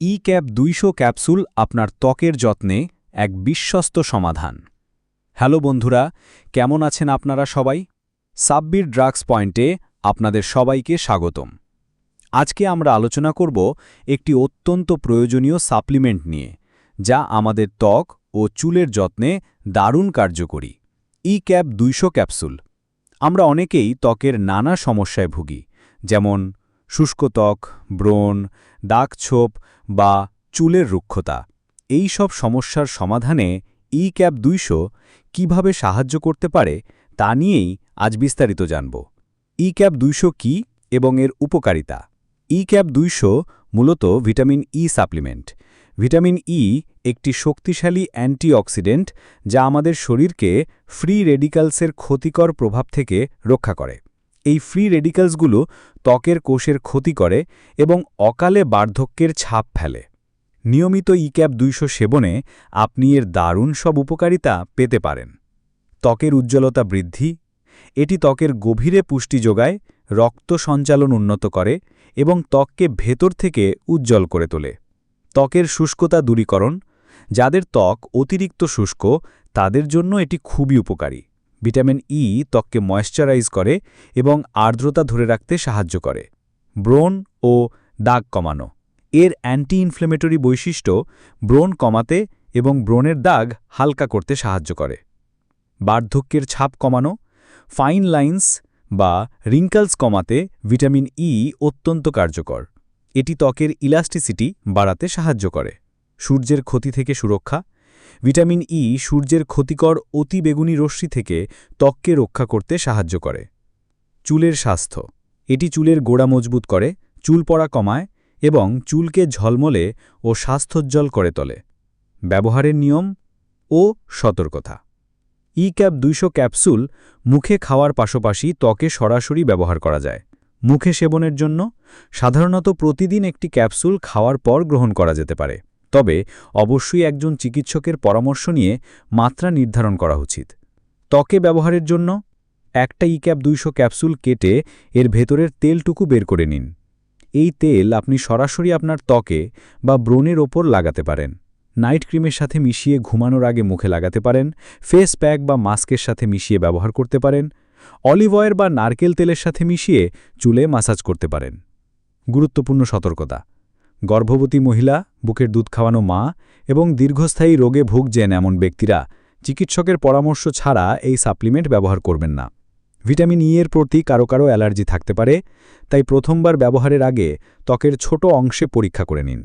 ই cap দুইশো capsule আপনার ত্বকের যত্নে এক বিশ্বস্ত সমাধান। হ্যালো বন্ধুরা, কেমন আছেন আপনারা সবাই? সাব্বির ড্রাগস পয়েন্টে আপনাদের সবাইকে স্বাগতম। আজকে আমরা আলোচনা করব একটি অত্যন্ত প্রয়োজনীয় সাপ্লিমেন্ট নিয়ে, যা আমাদের ত্বক ও চুলের যত্নে দারুণ কার্যকরী। ই ক্যাপ দুইশো ক্যাপসুল। আমরা অনেকেই ত্বকের নানা সমস্যায় ভুগি, যেমন শুষ্ক ত্বক, ব্রণ দাগছোপ বা চুলের রুক্ষতা। এই সব সমস্যার সমাধানে ই ক্যাপ দুইশো কীভাবে সাহায্য করতে পারে তা নিয়েই আজ বিস্তারিত জানব। ই ক্যাপ দুইশো কী এবং এর উপকারিতা? ই ক্যাপ দুইশো মূলত vitamin E supplement. Vitamin E একটি শক্তিশালী অ্যান্টিঅক্সিডেন্ট যা আমাদের শরীরকে ফ্রি রেডিক্যালসের ক্ষতিকর প্রভাব থেকে রক্ষা করে। এই ফ্রি রেডিক্যালসগুলো ত্বকের কোষের ক্ষতি করে এবং অকালে বার্ধক্যের ছাপ ফেলে। নিয়মিত ইক্যাপ দুইশো সেবনে আপনি এর দারুণ সব উপকারিতা পেতে পারেন। ত্বকের উজ্জ্বলতা বৃদ্ধি, এটি ত্বকের গভীরে পুষ্টি যোগায়, রক্ত সঞ্চালন উন্নত করে এবং ত্বককে ভেতর থেকে উজ্জ্বল করে তোলে। ত্বকের শুষ্কতা দূরীকরণ, যাদের ত্বক অতিরিক্ত শুষ্ক, তাদের জন্য এটি খুবই উপকারী। ভিটামিন ই ত্বককে ময়েশ্চারাইজ করে এবং আর্দ্রতা ধরে রাখতে সাহায্য করে। ব্রণ ও দাগ কমানো। এর অ্যান্টি ইনফ্লেমেটরি বৈশিষ্ট্য ব্রণ কমাতে এবং ব্রণের দাগ হালকা করতে সাহায্য করে। বার্ধক্যের ছাপ কমানো ফাইন লাইন্স বা রিঙ্কলস কমাতে ভিটামিন ই অত্যন্ত কার্যকর। এটি ত্বকের ইলাস্টিসিটি বাড়াতে সাহায্য করে। সূর্যের ক্ষতি থেকে সুরক্ষা ভিটামিন ই সূর্যের ক্ষতিকর অতিবেগুনি রশ্মি থেকে ত্বককে রক্ষা করতে সাহায্য করে। চুলের স্বাস্থ্য। এটি চুলের গোড়া মজবুত করে, চুল পড়া কমায় এবং চুলকে ঝলমলে ও স্বাস্থ্যোজ্জ্বল করে তোলে। ব্যবহারের নিয়ম ও সতর্কতা। ই ক্যাপ দুইশো ক্যাপসুল মুখে খাওয়ার পাশাপাশি ত্বকে সরাসরি ব্যবহার করা যায়। মুখে সেবনের জন্য সাধারণত প্রতিদিন একটি ক্যাপসুল খাওয়ার পর গ্রহণ করা যেতে পারে। তবে অবশ্যই একজন চিকিৎসকের পরামর্শ নিয়ে মাত্রা নির্ধারণ করা উচিত। ত্বকে ব্যবহারের জন্য একটা ই ক্যাপ দুইশো ক্যাপসুল কেটে এর ভেতরের তেলটুকু বের করে নিন। এই তেল আপনি সরাসরি আপনার ত্বকে বা ব্রণের ওপর লাগাতে পারেন। নাইট ক্রিমের সাথে মিশিয়ে ঘুমানোর আগে মুখে লাগাতে পারেন। ফেস প্যাক বা মাস্কের সাথে মিশিয়ে ব্যবহার করতে পারেন। অলিভ অয়েল বা নারকেল তেলের সাথে মিশিয়ে চুলে মাসাজ করতে পারেন। গুরুত্বপূর্ণ সতর্কতা। গর্ভবতী মহিলা, বুকের দুধ খাওয়ানো মা এবং দীর্ঘস্থায়ী রোগে ভুগছেন এমন ব্যক্তিরা, চিকিৎসকের পরামর্শ ছাড়া এই সাপ্লিমেন্ট ব্যবহার করবেন না। ভিটামিন ই এর প্রতি কারও কারও অ্যালার্জি থাকতে পারে, তাই প্রথমবার ব্যবহারের আগে ত্বকের ছোট অংশে পরীক্ষা করে নিন।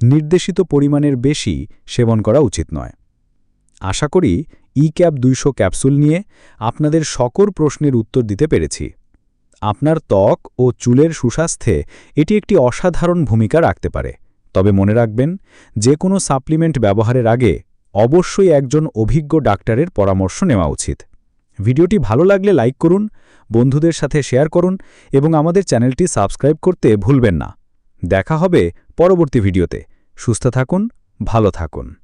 নির্দেশিত পরিমাণের বেশি সেবন করা উচিত নয়। আশা করি ই ক্যাপ দুইশো ক্যাপসুল নিয়ে আপনাদের সকল প্রশ্নের উত্তর দিতে পেরেছি। আপনার ত্বক ও চুলের সুস্বাস্থ্যে এটি একটি অসাধারণ ভূমিকা রাখতে পারে। তবে মনে রাখবেন, যে কোনো সাপ্লিমেন্ট ব্যবহারের আগে অবশ্যই একজন অভিজ্ঞ ডাক্তারের পরামর্শ নেওয়া উচিত। ভিডিওটি ভালো লাগলে লাইক করুন, বন্ধুদের সাথে শেয়ার করুন এবং আমাদের চ্যানেলটি সাবস্ক্রাইব করতে ভুলবেন না। দেখা হবে পরবর্তী ভিডিওতে। সুস্থ থাকুন, ভালো থাকুন।